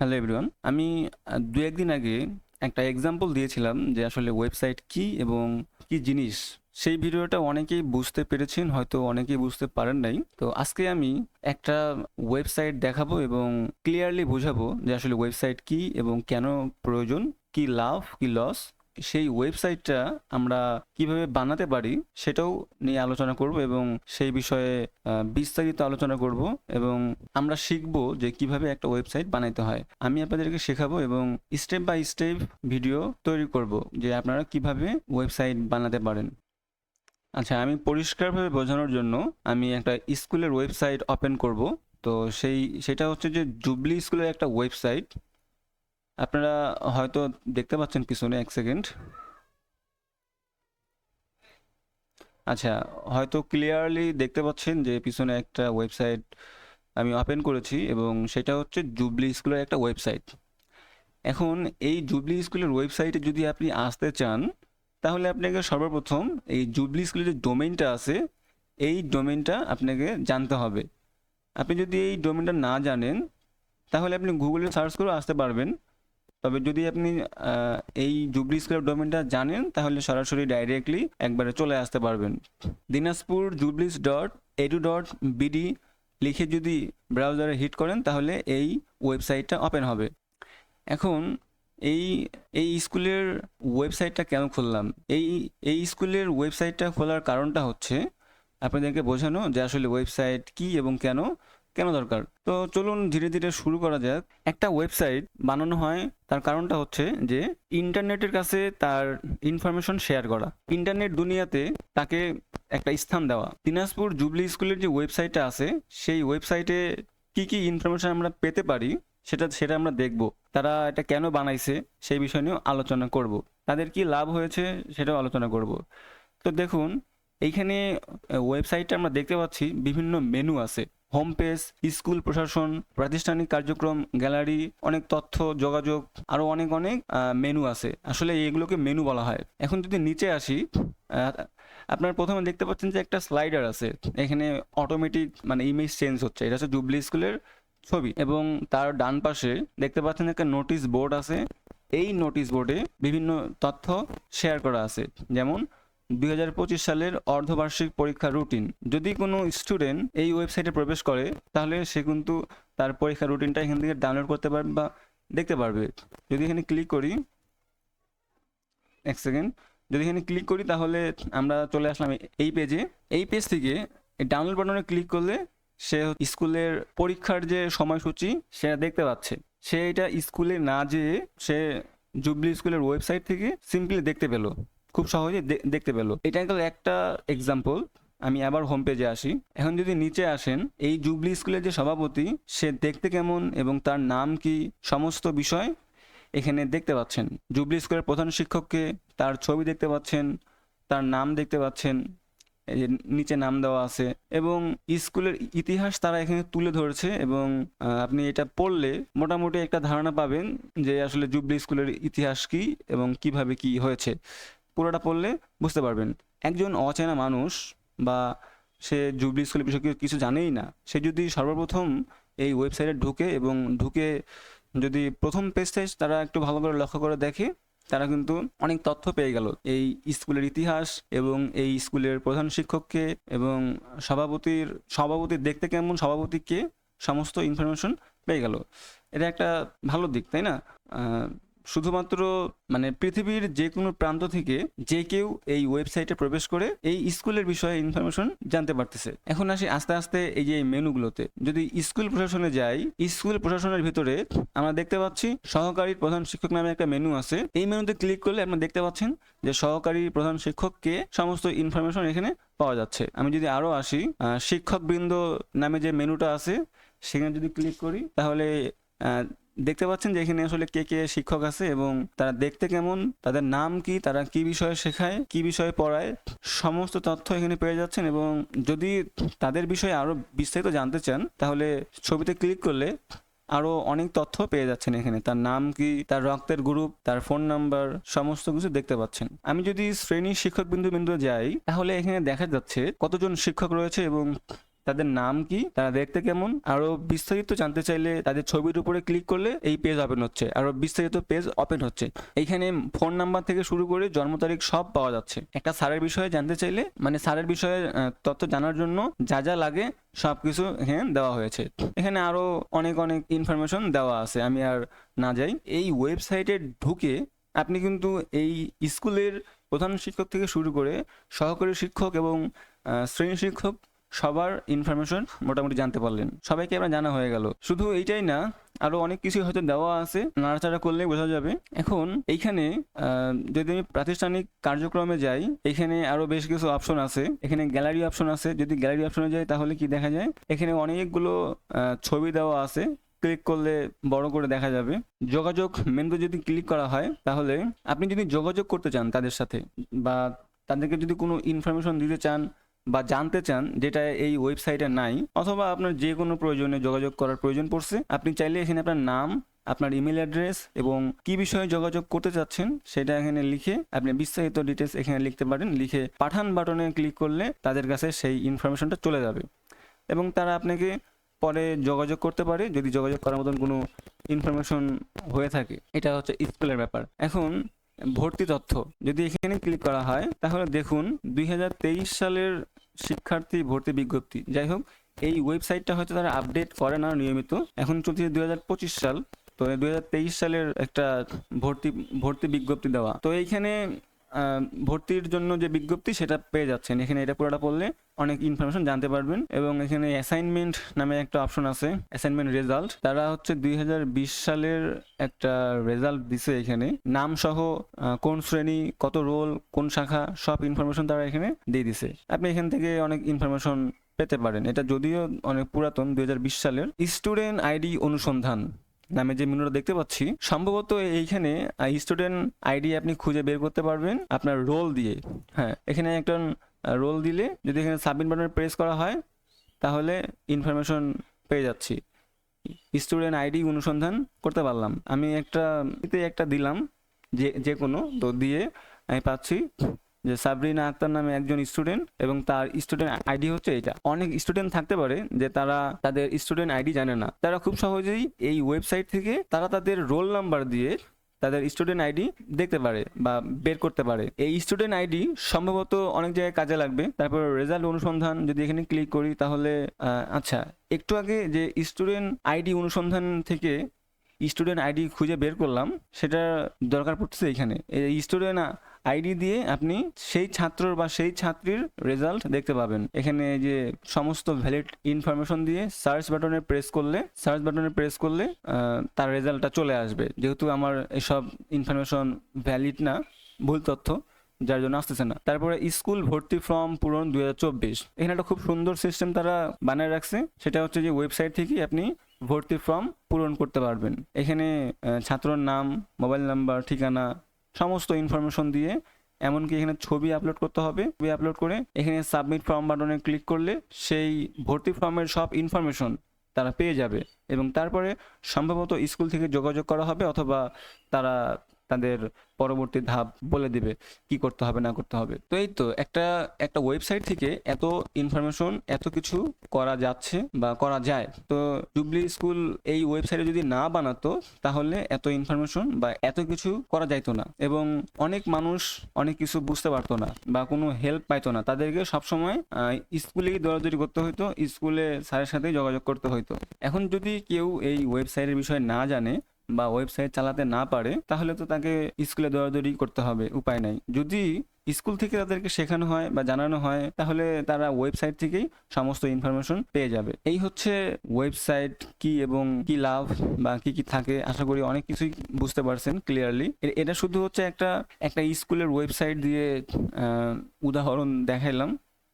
Hello everyone, আমি দু একদিন আগে একটা এক্সাম্পল দিয়েছিলাম যে আসলে ওয়েবসাইট কি এবং কি জিনিস। সেই ভিডিওটা অনেকেই বুঝতে পেরেছেন, হয়তো অনেকেই বুঝতে পারেন নাই। তো আজকে আমি একটা ওয়েবসাইট দেখাবো এবং ক্লিয়ারলি বোঝাবো যে আসলে ওয়েবসাইট কি এবং কেন প্রয়োজন, কি লাভ, কি লস সেই ওয়েবসাইটটা আমরা কীভাবে বানাতে পারি সেটাও নিয়ে আলোচনা করব এবং সেই বিষয়ে বিস্তারিত আলোচনা করব এবং আমরা শিখব যে কীভাবে একটা ওয়েবসাইট বানাইতে হয়। আমি আপনাদেরকে শেখাবো এবং স্টেপ বাই স্টেপ ভিডিও তৈরি করব যে আপনারা কীভাবে ওয়েবসাইট বানাতে পারেন। আচ্ছা আমি পরিষ্কারভাবে বোঝানোর জন্য আমি একটা স্কুলের ওয়েবসাইট ওপেন করব। তো সেই, সেটা হচ্ছে যে জুবলি স্কুলের একটা ওয়েবসাইট। আপনারা হয়তো দেখতে পাচ্ছেন পিছনে এক সেকেন্ড। আচ্ছা হয়তো ক্লিয়ারলি দেখতে পাচ্ছেন যে পিছনে একটা ওয়েবসাইট আমি ওপেন করেছি এবং সেটা হচ্ছে জুবলি স্কুলের একটা ওয়েবসাইট এখন এই জুবলি স্কুলের ওয়েবসাইটে যদি আপনি আসতে চান, তাহলে আপনাকে সর্বপ্রথম এই জুবলি স্কুলের যে ডোমেইনটা আছে, এই ডোমেনটা আপনাকে জানতে হবে। আপনি যদি এই ডোমেনটা না জানেন, তাহলে আপনি গুগলে সার্চ করে আসতে পারবেন। তবে যদি আপনি এই জুবলি স্কুলের ডোমেনটা জানেন, তাহলে সরাসরি ডাইরেক্টলি একবারে চলে আসতে পারবেন। Dinajpur jubilees dot edu dot BD লিখে যদি ব্রাউজারে হিট করেন, তাহলে এই ওয়েবসাইটটা ওপেন হবে। এখন এই এই স্কুলের ওয়েবসাইটটা কেন খুললাম? এই এই স্কুলের ওয়েবসাইটটা খোলার কারণটা হচ্ছে, আপনাদেরকে বোঝানো যে আসলে ওয়েবসাইট কি এবং কেন। কেন দরকার? তো চলুন ধীরে ধীরে শুরু করা যাক। একটা ওয়েবসাইট বানানো হয়, তার কারণটা হচ্ছে যে ইন্টারনেটের কাছে তার ইনফরমেশন শেয়ার করা। ইন্টারনেট দুনিয়াতে তাকে একটা স্থান দেওয়া। দিনাজপুর জুবলি স্কুলের যে ওয়েবসাইটটা আছে, সেই ওয়েবসাইটে কি কি ইনফরমেশন আমরা পেতে পারি, সেটা সেটা আমরা দেখব। তারা এটা কেন বানাইছে, সেই বিষয় নিয়েও আলোচনা করব। তাদের কি লাভ হয়েছে, সেটাও আলোচনা করব। তো দেখুন, এইখানে ওয়েবসাইটটা আমরা দেখতে পাচ্ছি, বিভিন্ন মেনু আছে। হোম পেজ স্কুল প্রশাসন, প্রাতিষ্ঠানিক কার্যক্রম গ্যালারি অনেক তথ্য, যোগাযোগ আরও অনেক অনেক মেনু আছে। আসলে এগুলোকে মেনু বলা হয়। এখন যদি নিচে আসি আপনার প্রথমে দেখতে পাচ্ছেন যে একটা স্লাইডার আছে। এখানে অটোমেটিক মানে ইমেজ চেঞ্জ হচ্ছে। এটা হচ্ছে জুবলি স্কুলের ছবি। এবং তার ডান পাশে দেখতে পাচ্ছেন একটা নোটিশ বোর্ড আছে। এই নোটিশ বোর্ডে বিভিন্ন তথ্য শেয়ার করা আছে। যেমন দুই হাজার পঁচিশ সালের অর্ধবার্ষিক পরীক্ষা রুটিন। যদি কোনো স্টুডেন্ট এই ওয়েবসাইটে প্রবেশ করে, তাহলে সে কিন্তু তার পরীক্ষা রুটিনটা এখান থেকে ডাউনলোড করতে পারবে বা দেখতে পারবে। যদি এখানে ক্লিক করি, এক সেকেন্ড, যদি এখানে ক্লিক করি, তাহলে আমরা চলে আসলাম এই পেজে। এই পেজ থেকে ডাউনলোড বাটনে ক্লিক করলে সে স্কুলের পরীক্ষার যে সময়সূচি, সেটা দেখতে পাচ্ছে। সে এটা স্কুলে না যেয়ে সে জুবলি স্কুলের ওয়েবসাইট থেকে সিম্পলি দেখতে পেল। খুব সহজে দেখতে পেল। এটা গেল একটা এক্সাম্পল আমি আবার হোম পেজে আসি। এখন যদি নিচে আসেন, এই জুবলি স্কুলের যে সভাপতি, সে দেখতে কেমন এবং তার নাম কি, সমস্ত বিষয় এখানে দেখতে পাচ্ছেন। জুবলি স্কুলের প্রধান শিক্ষককে তার ছবি দেখতে পাচ্ছেন, তার নাম দেখতে পাচ্ছেন, এই যে নিচে নাম দেওয়া আছে এবং স্কুলের ইতিহাস তারা এখানে তুলে ধরেছে এবং আপনি এটা পড়লে মোটামুটি একটা ধারণা পাবেন যে আসলে জুবলি স্কুলের ইতিহাস কি এবং কীভাবে কি হয়েছে। পুরোটা পড়লে বুঝতে পারবেন। একজন অচেনা মানুষ বা সে জুবলি স্কুলের বিষয়ে কিছু- জানেই না, সে যদি সর্বপ্রথম এই ওয়েবসাইটে ঢুকে এবং ঢুকে যদি প্রথম পেজটাই তারা একটু ভালো করে লক্ষ্য করে দেখে, তারা কিন্তু অনেক তথ্য পেয়ে গেল। এই স্কুলের ইতিহাস এবং এই স্কুলের প্রধান শিক্ষককে এবং সভাপতির, সভাপতি দেখতে কেমন সভাপতিকে সমস্ত ইনফরমেশন পেয়ে গেল। এটা একটা ভালো দিক, তাই না? শুধুমাত্র মানে পৃথিবীর যে কোনো প্রান্ত থেকে যে কেউ এই ওয়েবসাইটে প্রবেশ করে এই স্কুলের বিষয়ে ইনফরমেশন জানতে পারতেছে। এখন আসি আস্তে আস্তে এই যে মেনুগুলোতে। যদি স্কুল প্রশাসনে যাই, স্কুল প্রশাসনের ভিতরে আমরা দেখতে পাচ্ছি সহকারী প্রধান শিক্ষক নামে একটা মেনু আছে। এই মেনুতে ক্লিক করলে আপনারা দেখতে পাচ্ছেন যে সহকারী প্রধান শিক্ষককে সমস্ত ইনফরমেশন এখানে পাওয়া যাচ্ছে। আমি যদি আরও আসি শিক্ষকবৃন্দ নামে যে মেনুটা আছে, সেখানে যদি ক্লিক করি, তাহলে দেখতে পাচ্ছেন যে এখানে আসলে কে কে শিক্ষক আছে এবং তারা দেখতে কেমন, তাদের নাম কি, তারা কি বিষয়ে শেখায়, কি বিষয়ে পড়ায়, সমস্ত তথ্য এখানে পেয়ে যাচ্ছেন এবং যদি তাদের বিষয়ে আরও বিস্তারিত জানতে চান, তাহলে ছবিতে ক্লিক করলে আরও অনেক তথ্য পেয়ে যাচ্ছেন এখানে। তার নাম কি, তার রক্তের গ্রুপ, তার ফোন নাম্বার, সমস্ত কিছু দেখতে পাচ্ছেন। আমি যদি শ্রেণি শিক্ষক বিন্দু বিন্দু যাই, তাহলে এখানে দেখা যাচ্ছে কতজন শিক্ষক রয়েছে এবং তাদের নাম কি? তারা দেখতে কেমন? আরও বিস্তারিত জানতে চাইলে তাদের ছবির উপরে ক্লিক করলে এই পেজ ওপেন হচ্ছে। আরও বিস্তারিত পেজ ওপেন হচ্ছে। এইখানে ফোন নাম্বার থেকে শুরু করে জন্ম তারিখ সব পাওয়া যাচ্ছে। একটা স্যারের বিষয়ে জানতে চাইলে মানে স্যারের বিষয়ে তথ্য জানার জন্য যা যা লাগে সবকিছু এখানে দেওয়া হয়েছে। এখানে আরও অনেক অনেক ইনফরমেশন দেওয়া আছে, আমি আর না যাই। এই ওয়েবসাইটে ঢুকে আপনি কিন্তু এই স্কুলের প্রধান শিক্ষক থেকে শুরু করে সহকারী শিক্ষক এবং শ্রেণি শিক্ষক সবার ইনফরমেশন মোটামুটি জানতে পারলেন। সবাইকে আমরা জানা হয়ে গেল। শুধু এইটাই না, আরও অনেক কিছু হয়তো দেওয়া আছে, নাড়াচাড়া করলে বোঝা যাবে। এখন এইখানে যদি আমি প্রাতিষ্ঠানিক কার্যক্রমে যাই, এখানে আরও বেশ কিছু অপশন আছে। এখানে গ্যালারি অপশন আছে। যদি গ্যালারি অপশনে যাই, তাহলে কি দেখা যায়? এখানে অনেকগুলো ছবি দেওয়া আছে। ক্লিক করলে বড় করে দেখা যাবে। যোগাযোগ মেনুতে যদি ক্লিক করা হয়, তাহলে আপনি যদি যোগাযোগ করতে চান তাদের সাথে, বা তাদেরকে যদি কোনো ইনফরমেশন দিতে চান বা জানতে চান যেটা এই ওয়েবসাইটে নাই, অথবা আপনার যে কোনো প্রয়োজনে যোগাযোগ করার প্রয়োজন পড়ছে, আপনি চাইলে এখানে আপনার নাম, আপনার ইমেল অ্যাড্রেস এবং কি বিষয়ে যোগাযোগ করতে চাচ্ছেন সেটা এখানে লিখে আপনি বিস্তারিত ডিটেলস এখানে লিখতে পারেন। লিখে পাঠান বাটনে ক্লিক করলে তাদের কাছে সেই ইনফরমেশনটা চলে যাবে। এবং তারা আপনাকে পরে যোগাযোগ করতে পারে, যদি যোগাযোগ করার মতন কোনো ইনফরমেশন হয়ে থাকে। এটা হচ্ছে স্কুলের ব্যাপার। এখন ভর্তি তথ্য। যদি এখানে ক্লিক করা হয়, তাহলে দেখুন দুই হাজার তেইশ সালের শিক্ষার্থী ভর্তি বিজ্ঞপ্তি। যাই হোক, এই ওয়েবসাইটটা হয়তো তারা আপডেট করে না নিয়মিত। এখন চলছে দুই হাজার পঁচিশ সাল। তো দুই হাজার তেইশ সালের একটা ভর্তি ভর্তি বিজ্ঞপ্তি দেওয়া। তো এইখানে ভর্তির জন্য যে বিজ্ঞপ্তি, সেটা পেয়ে যাচ্ছেন। এখানে এটা পুরোটা পড়লে অনেক ইনফরমেশন জানতে পারবেন। এবং এখানে অ্যাসাইনমেন্ট নামে একটা অপশন আছে অ্যাসাইনমেন্ট রেজাল্ট তারা হচ্ছে দুই হাজার বিশ সালের একটা রেজাল্ট দিছে এখানে। নাম সহ কোন শ্রেণি, কত রোল কোন শাখা, সব ইনফরমেশন তারা এখানে দিয়ে দিছে। আপনি এখান থেকে অনেক ইনফরমেশন পেতে পারেন। এটা যদিও অনেক পুরাতন, দুই হাজার বিশ সালের। স্টুডেন্ট আইডি অনুসন্ধান। নামে যে মেনুটা দেখতে পাচ্ছি, সম্ভবত এইখানে স্টুডেন্ট আইডি আপনি খুঁজে বের করতে পারবেন আপনার রোল দিয়ে। হ্যাঁ এখানে একটা রোল দিলে যদি এখানে সাবমিট বাটনে প্রেস করা হয়, তাহলে ইনফরমেশন পেয়ে যাচ্ছি। স্টুডেন্ট আইডি অনুসন্ধান করতে পারলাম। আমি একটা একটা দিলাম, যে যে কোনো তো দিয়ে আমি পাচ্ছি। যে সাবরিনা আক্তার নামে একজন স্টুডেন্ট এবং তার স্টুডেন্ট আইডি হচ্ছে এটা। অনেক স্টুডেন্ট থাকতে পারে যে তারা তাদের স্টুডেন্ট আইডি জানে না। তারা খুব সহজেই এই ওয়েবসাইট থেকে তারা তাদের রোল নাম্বার দিয়ে তাদের স্টুডেন্ট আইডি দেখতে পারে বা বের করতে পারে। এই স্টুডেন্ট আইডি সম্ভবত অনেক জায়গায় কাজে লাগবে। তারপর রেজাল্ট অনুসন্ধান যদি এখানে ক্লিক করি তাহলে আচ্ছা একটু আগে যে স্টুডেন্ট আইডি অনুসন্ধান থেকে স্টুডেন্ট আইডি খুঁজে বের করলাম, সেটা দরকার পড়তেছে এখানে। এই স্টুডেন্ট আইডি দিয়ে আপনি সেই ছাত্রর বা সেই ছাত্রীর রেজাল্ট দেখতে পাবেন। এখানে যে সমস্ত ভ্যালিড ইনফরমেশন দিয়ে সার্চ বাটনে প্রেস করলে সার্চ বাটনে প্রেস করলে তার রেজাল্টটা চলে আসবে। যেহেতু আমার এসব ইনফরমেশন ভ্যালিড না, ভুল তথ্য, যার জন্য আসতেছে না। তারপরে স্কুল ভর্তি ফর্ম পূরণ দু হাজার চব্বিশ। এখানে একটা খুব সুন্দর সিস্টেম তারা বানায় রাখছে। সেটা হচ্ছে যে ওয়েবসাইট থেকে আপনি ভর্তি ফর্ম পূরণ করতে পারবেন। এখানে ছাত্রর নাম মোবাইল নাম্বার ঠিকানা সমস্ত ইনফরমেশন দিয়ে, এমনকি এখানে ছবি আপলোড করতে হবে। ছবি আপলোড করে এখানে সাবমিট ফর্ম বাটনে ক্লিক করলে সেই ভর্তি ফর্মের সব ইনফরমেশন তারা পেয়ে যাবে। এবং তারপরে সম্ভবত স্কুল থেকে যোগাযোগ করা হবে অথবা তারা তাদের পরবর্তী ধাপ বলে দিবে কি করতে হবে, না করতে হবে। তো এই তো একটা একটা ওয়েবসাইট থেকে এত ইনফরমেশন এত কিছু করা যাচ্ছে বা করা যায়। তো জুবলি স্কুল এই ওয়েবসাইটে যদি না বানাতো, তাহলে এত ইনফরমেশন বা এত কিছু করা যাইতো না এবং অনেক মানুষ অনেক কিছু বুঝতে পারতো না বা কোনো হেল্প পাইতো না। তাদেরকে সবসময় স্কুলেই দৌড়াদৌড়ি করতে হইতো স্কুলে স্যারের সাথে যোগাযোগ করতে হইতো। এখন যদি কেউ এই ওয়েবসাইটের বিষয়ে না জানে বা ওয়েবসাইট চালাতে না পারে, তাহলে তো তাকে স্কুলে দৌড়াদৌড়ি করতে হবে, উপায় নাই। যদি স্কুল থেকে তাদেরকে শেখানো হয় বা জানানো হয়, তাহলে তারা ওয়েবসাইট থেকেই সমস্ত ইনফরমেশন পেয়ে যাবে। এই হচ্ছে ওয়েবসাইট কি এবং কি লাভ বা কি কি থাকে, আশা করি অনেক কিছুই বুঝতে পারছেন ক্লিয়ারলি এটা শুধু হচ্ছে একটা একটা স্কুলের ওয়েবসাইট দিয়ে উদাহরণ দেখাইলাম।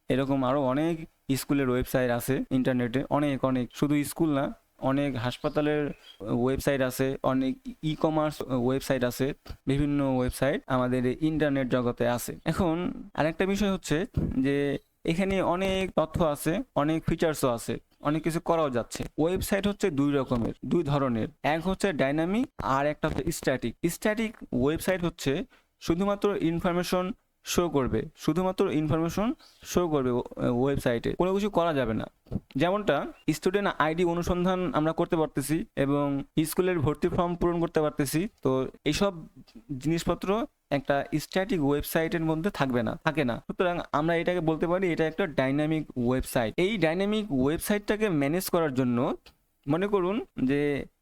এরকম আরও অনেক স্কুলের ওয়েবসাইট আছে ইন্টারনেটে অনেক অনেক। শুধু স্কুল না অনেক হাসপাতালের ওয়েবসাইট আছে, অনেক ই কমার্স ওয়েবসাইট আছে, বিভিন্ন ওয়েবসাইট আমাদের ইন্টারনেট জগতে আছে। এখন আরেকটা বিষয় হচ্ছে যে এখানে অনেক তথ্য আছে, অনেক ফিচার্সও আছে, অনেক কিছু করাও যাচ্ছে। ওয়েবসাইট হচ্ছে দুই রকমের, দুই ধরনের। এক হচ্ছে ডাইনামিক আর একটা হচ্ছে স্ট্যাটিক স্ট্যাটিক ওয়েবসাইট হচ্ছে শুধুমাত্র ইনফরমেশন শো করবে, শুধুমাত্র ইনফরমেশন শো করবে ওয়েবসাইটে কোনো কিছু করা যাবে না। যেমনটা স্টুডেন্ট আইডি অনুসন্ধান আমরা করতে পারতেছি এবং স্কুলের ভর্তি ফর্ম পূরণ করতে পারতেছি। তো এইসব জিনিসপত্র একটা স্ট্যাটিক ওয়েবসাইটের মধ্যে থাকবে না, থাকে না। সুতরাং আমরা এটাকে বলতে পারি এটা একটা ডাইনামিক ওয়েবসাইট এই ডাইনামিক ওয়েবসাইটটাকে ম্যানেজ করার জন্য মনে করুন যে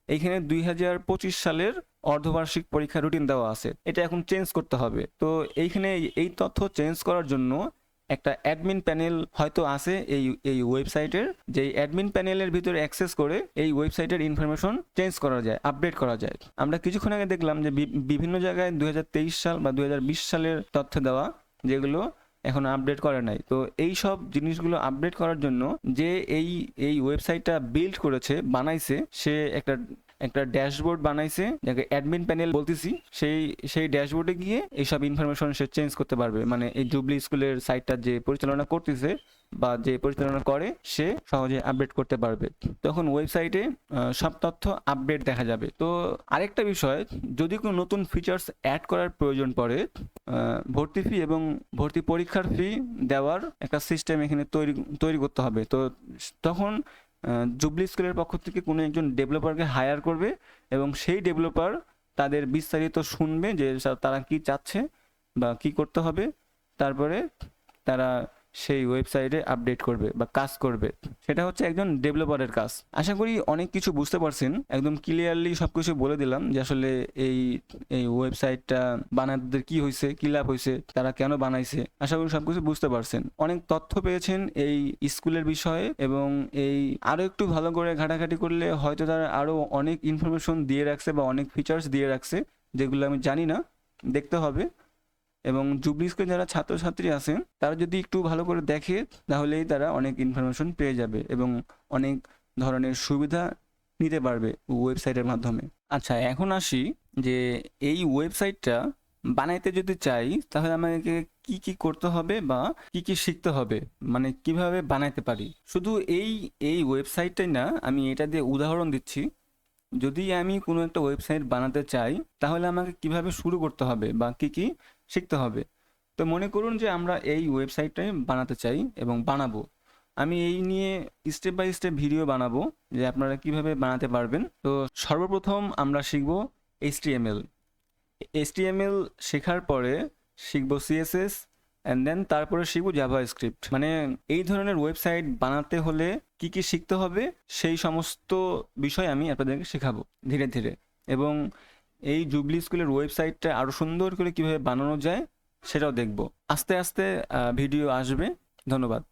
এইখানে দুই হাজার পঁচিশ সালের অর্ধবার্ষিক পরীক্ষা রুটিন দেওয়া আছে। এটা এখন চেঞ্জ করতে হবে। তো এইখানে এই তথ্য চেঞ্জ করার জন্য একটা অ্যাডমিন প্যানেল হয়তো আছে এই এই ওয়েবসাইটের যে অ্যাডমিন প্যানেলের ভিতরে অ্যাক্সেস করে এই ওয়েবসাইটের ইনফরমেশন চেঞ্জ করা যায় আপডেট করা যায়। আমরা কিছুক্ষণ আগে দেখলাম যে বিভিন্ন জায়গায় দুই হাজার তেইশ সাল বা দুই হাজার বিশ সালের তথ্য দেওয়া, যেগুলো এখন আপডেট করে নাই। তো এই সব জিনিসগুলো আপডেট করার জন্য যে এই এই ওয়েবসাইটটা বিল্ড করেছে, বানাইছে, সে একটা একটা ড্যাশবোর্ড বানাইছে, যাকে অ্যাডমিন প্যানেল বলতেছি, সেই সেই ড্যাশবোর্ডে গিয়ে এইসব ইনফরমেশন সে চেঞ্জ করতে পারবে। মানে এই জুবলি স্কুলের সাইটটা যে পরিচালনা করতেছে বা যে পরিচালনা করে, সে সহজে আপডেট করতে পারবে। তখন ওয়েবসাইটে সব তথ্য আপডেট দেখা যাবে। তো আরেকটা বিষয়, যদি কোনো নতুন ফিচার্স অ্যাড করার প্রয়োজন পড়ে ভর্তি ফি এবং ভর্তি পরীক্ষার ফি দেওয়ার একটা সিস্টেম এখানে তৈরি তৈরি করতে হবে। তো তখন জুবলি স্কুলের পক্ষ থেকে কোনো একজন ডেভেলপারকে হায়ার করবে এবং সেই ডেভেলপার তাদের বিস্তারিত শুনবে যে তারা কি চাচ্ছে বা কি করতে হবে। তারপরে তারা সেই ওয়েবসাইটে আপডেট করবে বা কাজ করবে। সেটা হচ্ছে একজন ডেভেলপারের কাজ। আশা করি অনেক কিছু বুঝতে পারছেন। একদম ক্লিয়ারলি সব কিছু বলে দিলাম যে আসলে এই এই ওয়েবসাইটটা বানাতে কি হয়েছে কি লাভ হয়েছে তারা কেন বানাইছে, আশা করি সব কিছু বুঝতে পারছেন। অনেক তথ্য পেয়েছেন এই স্কুলের বিষয়ে এবং এই আরও একটু ভালো করে ঘাটাঘাটি করলে হয়তো তারা আরও অনেক ইনফরমেশন দিয়ে রাখছে বা অনেক ফিচার্স দিয়ে রাখছে, যেগুলো আমি জানি না। দেখতে হবে। এবং জুবলি স্কুলে যারা ছাত্রছাত্রী আছে তারা যদি একটু ভালো করে দেখে, তাহলেই তারা অনেক ইনফরমেশন পেয়ে যাবে এবং অনেক ধরনের সুবিধা নিতে পারবে ওয়েবসাইটের মাধ্যমে। আচ্ছা এখন আসি যে এই ওয়েবসাইটটা বানাইতে যদি চাই, তাহলে আমাকে কি কি করতে হবে বা কি কি শিখতে হবে? মানে কীভাবে বানাইতে পারি? শুধু এই এই ওয়েবসাইটটাই না, আমি এটা দিয়ে উদাহরণ দিচ্ছি। যদি আমি কোনো একটা ওয়েবসাইট বানাতে চাই, তাহলে আমাকে কীভাবে শুরু করতে হবে বা কি কি শিখতে হবে। তো মনে করুন যে আমরা এই ওয়েবসাইটটাই বানাতে চাই এবং বানাবো। আমি এই নিয়ে স্টেপ বাই স্টেপ ভিডিও বানাবো যে আপনারা কীভাবে বানাতে পারবেন। তো সর্বপ্রথম আমরা শিখব এইচটিএমএল এইচটিএমএল শেখার পরে শিখব সিএসএস অ্যান্ড দেন তারপরে শিখব জাভা স্ক্রিপ্ট মানে এই ধরনের ওয়েবসাইট বানাতে হলে কি কি শিখতে হবে সেই সমস্ত বিষয় আমি আপনাদেরকে শেখাবো ধীরে ধীরে। এবং এই জুবলি স্কুলের ওয়েবসাইটটা আরও সুন্দর করে কীভাবে বানানো যায় সেটাও দেখব। আস্তে আস্তে ভিডিও আসবে। ধন্যবাদ।